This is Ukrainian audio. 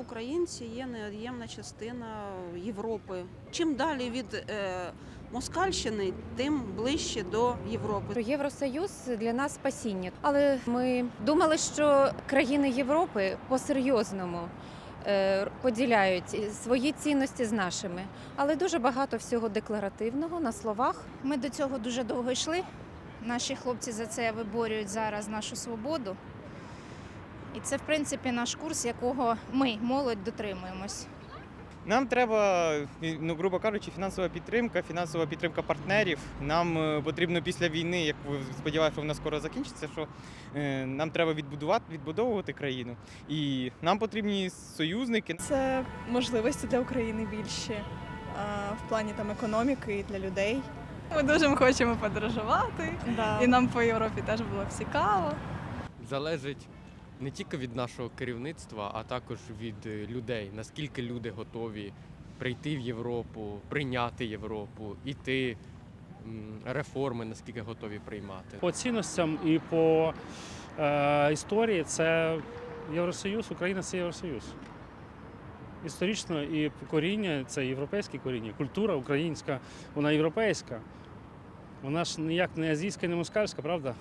Українці є невід'ємна частина Європи. Чим далі від е, Москальщини, тим ближче до Європи. Євросоюз для нас спасіння. Але ми думали, що країни Європи по-серйозному е, поділяють свої цінності з нашими. Але дуже багато всього декларативного на словах. Ми до цього дуже довго йшли. Наші хлопці за це виборюють зараз нашу свободу. І це, в принципі, наш курс, якого ми, молодь, дотримуємось. Нам треба, ну грубо кажучи, фінансова підтримка, фінансова підтримка партнерів. Нам е, потрібно після війни, як ви сподіваюся, що вона скоро закінчиться, що е, нам треба відбудувати, відбудовувати країну. І нам потрібні союзники. Це можливості для України більші а, в плані там економіки і для людей. Ми дуже хочемо подорожувати, і нам по Європі теж було б цікаво. залежить не тільки від нашого керівництва, а також від е, людей. Наскільки люди готові прийти в Європу, прийняти Європу, іти реформи, наскільки готові приймати. По цінностям і по е, історії це Євросоюз, Україна це Євросоюз. Історично і коріння це європейське коріння, культура українська, вона європейська. Вона ж ніяк не азійська, не москальська, правда?